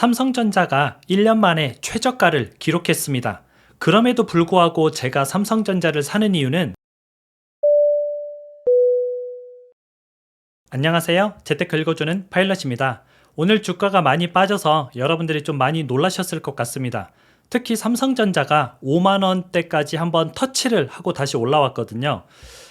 삼성전자가 1년 만에 최저가를 기록했습니다. 그럼에도 불구하고 제가 삼성전자를 사는 이유는 안녕하세요. 재테크 읽어주는 파일럿입니다. 오늘 주가가 많이 빠져서 여러분들이 좀 많이 놀라셨을 것 같습니다. 특히 삼성전자가 5만 원대까지 한번 터치를 하고 다시 올라왔거든요.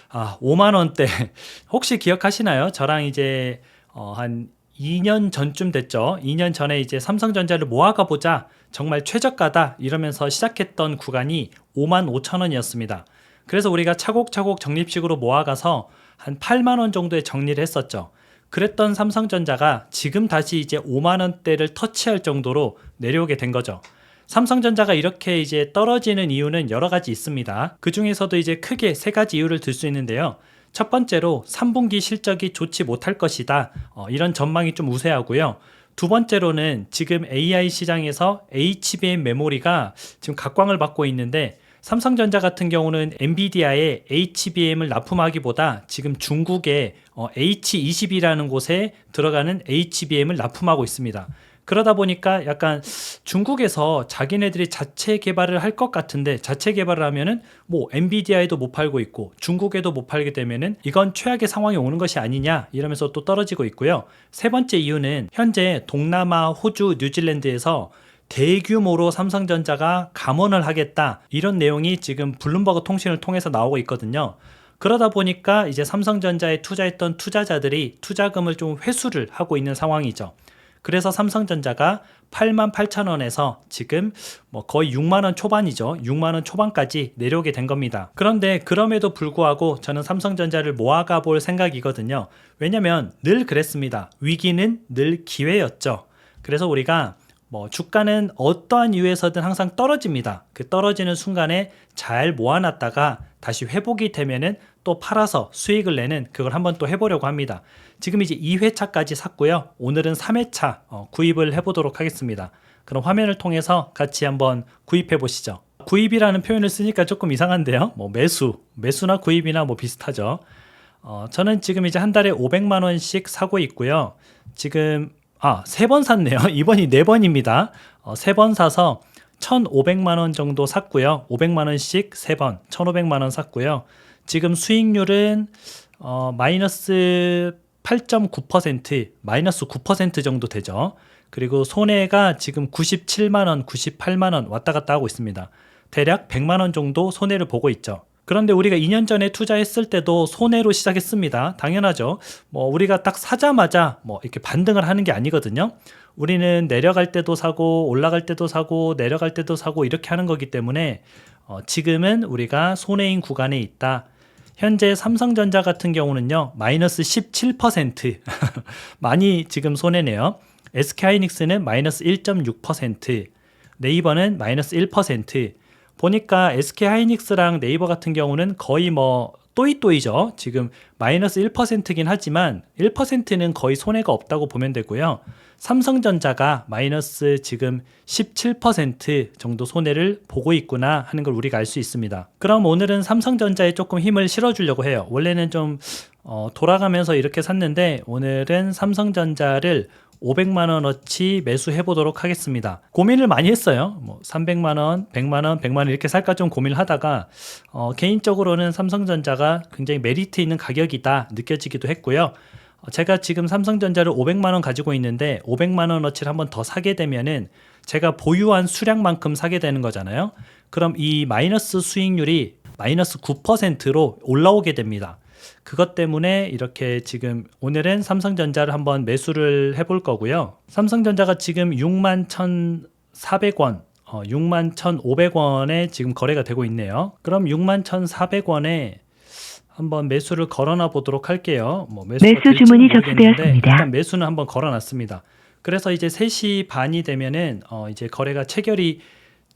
아, 5만 원대 혹시 기억하시나요? 저랑 이제 어, 한 2년 전쯤 됐죠. 2년 전에 이제 삼성전자를 모아가 보자. 정말 최저가다 이러면서 시작했던 구간이 5만 5천 원이었습니다. 그래서 우리가 차곡차곡 적립식으로 모아가서 한 8만 원 정도에 정리를 했었죠. 그랬던 삼성전자가 지금 다시 이제 5만 원대를 터치할 정도로 내려오게 된 거죠. 삼성전자가 이렇게 이제 떨어지는 이유는 여러 가지 있습니다. 그 중에서도 이제 크게 세 가지 이유를 들 수 있는데요. 첫 번째로 3분기 실적이 좋지 못할 것이다. 어, 이런 전망이 좀 우세하고요. 두 번째로는 지금 AI 시장에서 HBM 메모리가 지금 각광을 받고 있는데 삼성전자 같은 경우는 엔비디아의 HBM을 납품하기보다 지금 중국의 어, H20이라는 곳에 들어가는 HBM을 납품하고 있습니다. 그러다 보니까 약간 중국에서 자기네들이 자체 개발을 할 것 같은데 자체 개발을 하면은 뭐 엔비디아에도 못 팔고 있고 중국에도 못 팔게 되면은 이건 최악의 상황이 오는 것이 아니냐 이러면서 또 떨어지고 있고요. 세 번째 이유는 현재 동남아, 호주, 뉴질랜드에서 대규모로 삼성전자가 감원을 하겠다 이런 내용이 지금 블룸버그 통신을 통해서 나오고 있거든요. 그러다 보니까 이제 삼성전자에 투자했던 투자자들이 투자금을 좀 회수를 하고 있는 상황이죠. 그래서 삼성전자가 8만 8천 원에서 지금 뭐 거의 6만 원 초반이죠. 6만 원 초반까지 내려오게 된 겁니다. 그런데 그럼에도 불구하고 저는 삼성전자를 모아가 볼 생각이거든요. 왜냐면 늘 그랬습니다. 위기는 늘 기회였죠. 그래서 우리가 뭐 주가는 어떠한 이유에서든 항상 떨어집니다. 그 떨어지는 순간에 잘 모아놨다가 다시 회복이 되면은 또 팔아서 수익을 내는 그걸 한번 또 해보려고 합니다. 지금 이제 2회차까지 샀고요. 오늘은 3회차 어, 구입을 해보도록 하겠습니다. 그럼 화면을 통해서 같이 한번 구입해 보시죠. 구입이라는 표현을 쓰니까 조금 이상한데요. 뭐 매수, 매수나 구입이나 뭐 비슷하죠. 어, 저는 지금 이제 한 달에 500만 원씩 사고 있고요. 지금 아, 세 번 샀네요. 이번이 네 번입니다. 어, 세번 사서 1,500만 원 정도 샀고요. 500만 원씩 세 번, 1,500만 원 샀고요. 지금 수익률은 어, 마이너스 8.9% 마이너스 9% 정도 되죠. 그리고 손해가 지금 97만 원, 98만 원 왔다 갔다 하고 있습니다. 대략 100만 원 정도 손해를 보고 있죠. 그런데 우리가 2년 전에 투자했을 때도 손해로 시작했습니다. 당연하죠. 뭐 우리가 딱 사자마자 뭐 이렇게 반등을 하는 게 아니거든요. 우리는 내려갈 때도 사고 올라갈 때도 사고 내려갈 때도 사고 이렇게 하는 거기 때문에 어, 지금은 우리가 손해인 구간에 있다. 현재 삼성전자 같은 경우는요, 마이너스 17% 많이 지금 손해네요. SK하이닉스는 마이너스 1.6%, 네이버는 마이너스 1%. 보니까 SK하이닉스랑 네이버 같은 경우는 거의 뭐 또이또이죠. 지금 마이너스 1%긴 하지만 1%는 거의 손해가 없다고 보면 되고요. 삼성전자가 마이너스 지금 17% 정도 손해를 보고 있구나 하는 걸 우리가 알 수 있습니다. 그럼 오늘은 삼성전자에 조금 힘을 실어주려고 해요. 원래는 좀 어, 돌아가면서 이렇게 샀는데 오늘은 삼성전자를 500만 원어치 매수해 보도록 하겠습니다. 고민을 많이 했어요. 뭐 300만 원, 100만 원, 100만 원 이렇게 살까 좀 고민을 하다가 어, 개인적으로는 삼성전자가 굉장히 메리트 있는 가격이다 느껴지기도 했고요. 어, 제가 지금 삼성전자를 500만 원 가지고 있는데 500만 원어치를 한번 더 사게 되면은 제가 보유한 수량만큼 사게 되는 거잖아요. 그럼 이 마이너스 수익률이 마이너스 9%로 올라오게 됩니다. 그것 때문에 이렇게 지금 오늘은 삼성전자를 한번 매수를 해볼 거고요. 삼성전자가 지금 6만 1,400원, 어, 6만 1,500원에 지금 거래가 되고 있네요. 그럼 6만 1,400원에 한번 매수를 걸어놔 보도록 할게요. 뭐 매수 주문이 접수되었습니다. 일단 매수는 한번 걸어놨습니다. 그래서 이제 3시 반이 되면은 어, 이제 거래가 체결이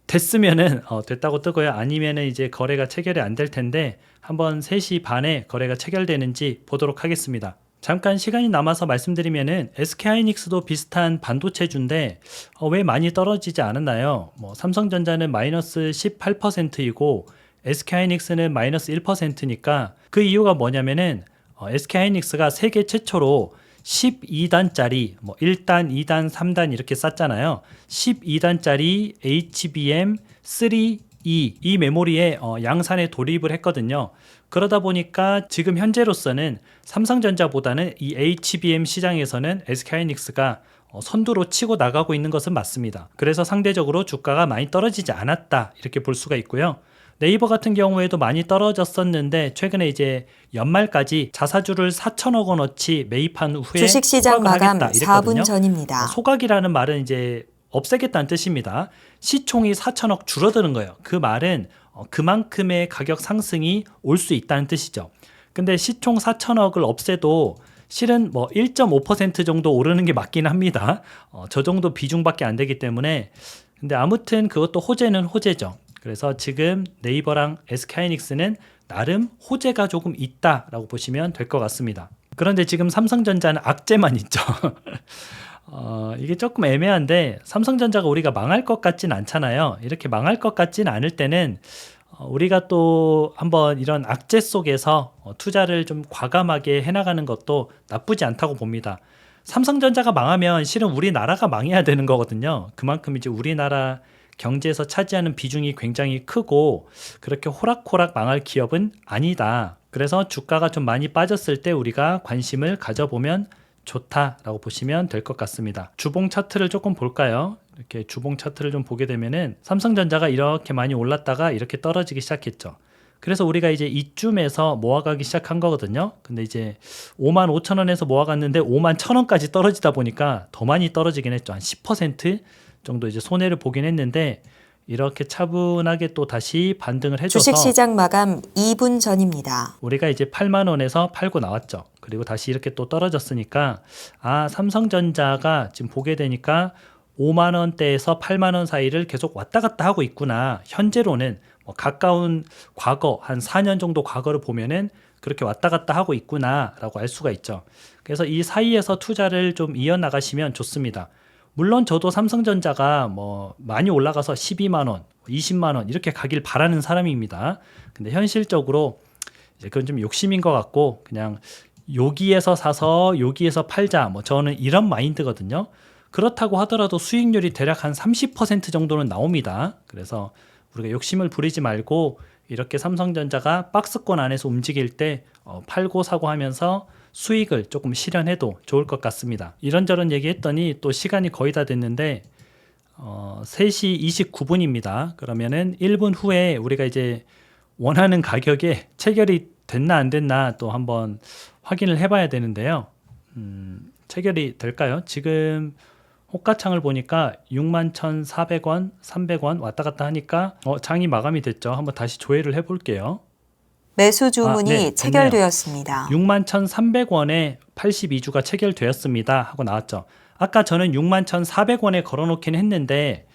됐으면은 어, 됐다고 뜨고요. 아니면은 이제 거래가 체결이 안 될 텐데 한번 3시 반에 거래가 체결되는지 보도록 하겠습니다. 잠깐 시간이 남아서 말씀드리면은 SK하이닉스도 비슷한 반도체주인데 어, 왜 많이 떨어지지 않았나요? 뭐 삼성전자는 마이너스 18%이고 SK하이닉스는 마이너스 1%니까 그 이유가 뭐냐면은 어, SK하이닉스가 세계 최초로 12단짜리 뭐 1단, 2단, 3단 이렇게 쌌잖아요. 12단짜리 HBM 3E 이 메모리에 어, 양산에 돌입을 했거든요. 그러다 보니까 지금 현재로서는 삼성전자보다는 이 HBM 시장에서는 SK하이닉스가 어, 선두로 치고 나가고 있는 것은 맞습니다. 그래서 상대적으로 주가가 많이 떨어지지 않았다 이렇게 볼 수가 있고요. 네이버 같은 경우에도 많이 떨어졌었는데 최근에 이제 연말까지 자사주를 4천억 원어치 매입한 후에 주식시장 마감 하겠다 이랬거든요. 4분 전입니다. 어, 소각이라는 말은 이제 없애겠다는 뜻입니다. 시총이 4천억 줄어드는 거예요. 그 말은 어, 그만큼의 가격 상승이 올 수 있다는 뜻이죠. 근데 시총 4천억을 없애도 실은 뭐 1.5% 정도 오르는 게 맞긴 합니다. 어, 저 정도 비중밖에 안 되기 때문에 근데 아무튼 그것도 호재는 호재죠. 그래서 지금 네이버랑 SK하이닉스는 나름 호재가 조금 있다라고 보시면 될 것 같습니다. 그런데 지금 삼성전자는 악재만 있죠. 어, 이게 조금 애매한데 삼성전자가 우리가 망할 것 같진 않잖아요. 이렇게 망할 것 같진 않을 때는 어, 우리가 또 한번 이런 악재 속에서 어, 투자를 좀 과감하게 해나가는 것도 나쁘지 않다고 봅니다. 삼성전자가 망하면 실은 우리나라가 망해야 되는 거거든요. 그만큼 이제 우리나라 경제에서 차지하는 비중이 굉장히 크고 그렇게 호락호락 망할 기업은 아니다. 그래서 주가가 좀 많이 빠졌을 때 우리가 관심을 가져보면 좋다라고 보시면 될 것 같습니다. 주봉 차트를 조금 볼까요? 이렇게 주봉 차트를 좀 보게 되면은 삼성전자가 이렇게 많이 올랐다가 이렇게 떨어지기 시작했죠. 그래서 우리가 이제 이쯤에서 모아가기 시작한 거거든요. 근데 이제 5만 5천 원에서 모아갔는데 5만 1천 원까지 떨어지다 보니까 더 많이 떨어지긴 했죠. 한 10% 정도 이제 손해를 보긴 했는데 이렇게 차분하게 또 다시 반등을 해줘서 주식 시장 마감 2분 전입니다. 우리가 이제 8만 원에서 팔고 나왔죠. 그리고 다시 이렇게 또 떨어졌으니까 아 삼성전자가 지금 보게 되니까 5만 원대에서 8만 원 사이를 계속 왔다 갔다 하고 있구나. 현재로는 뭐 가까운 과거 한 4년 정도 과거를 보면은 그렇게 왔다 갔다 하고 있구나라고 알 수가 있죠. 그래서 이 사이에서 투자를 좀 이어 나가시면 좋습니다. 물론 저도 삼성전자가 뭐 많이 올라가서 12만 원, 20만 원 이렇게 가길 바라는 사람입니다. 근데 현실적으로 이제 그건 좀 욕심인 것 같고 그냥 여기에서 사서 여기에서 팔자 뭐 저는 이런 마인드거든요. 그렇다고 하더라도 수익률이 대략 한 30% 정도는 나옵니다. 그래서 우리가 욕심을 부리지 말고 이렇게 삼성전자가 박스권 안에서 움직일 때 어, 팔고 사고 하면서 수익을 조금 실현해도 좋을 것 같습니다. 이런저런 얘기했더니 또 시간이 거의 다 됐는데 어, 3시 29분입니다. 그러면은 1분 후에 우리가 이제 원하는 가격에 체결이 됐나 안 됐나 또 한번 확인을 해봐야 되는데요. 음, 체결이 될까요? 지금 호가창을 보니까 61,400원, 300원 왔다 갔다 하니까 어, 장이 마감이 됐죠. 한번 다시 조회를 해볼게요. 매수 주문이 아, 네. 체결되었습니다. 61,300원에 82주가 체결되었습니다 하고 나왔죠. 아까 저는 61,400원에 걸어놓긴 했는데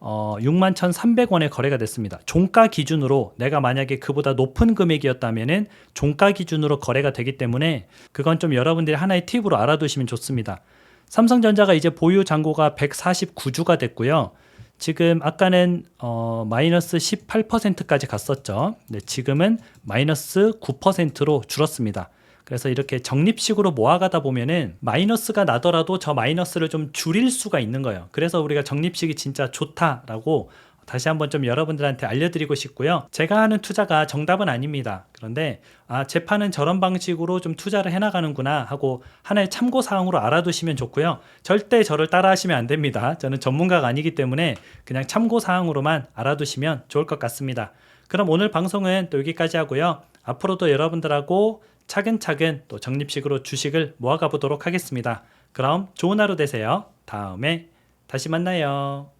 어, 61,300원에 거래가 됐습니다. 종가 기준으로 내가 만약에 그보다 높은 금액이었다면은 종가 기준으로 거래가 되기 때문에 그건 좀 여러분들이 하나의 팁으로 알아두시면 좋습니다. 삼성전자가 이제 보유 잔고가 149주가 됐고요. 지금 아까는 어, 마이너스 18%까지 갔었죠. 네, 지금은 마이너스 9%로 줄었습니다. 그래서 이렇게 적립식으로 모아가다 보면은 마이너스가 나더라도 저 마이너스를 좀 줄일 수가 있는 거예요. 그래서 우리가 적립식이 진짜 좋다라고 다시 한번 좀 여러분들한테 알려드리고 싶고요. 제가 하는 투자가 정답은 아닙니다. 그런데 아 재판은 저런 방식으로 좀 투자를 해나가는구나 하고 하나의 참고 사항으로 알아두시면 좋고요. 절대 저를 따라하시면 안 됩니다. 저는 전문가가 아니기 때문에 그냥 참고 사항으로만 알아두시면 좋을 것 같습니다. 그럼 오늘 방송은 또 여기까지 하고요. 앞으로도 여러분들하고 차근차근 또 적립식으로 주식을 모아가 보도록 하겠습니다. 그럼 좋은 하루 되세요. 다음에 다시 만나요.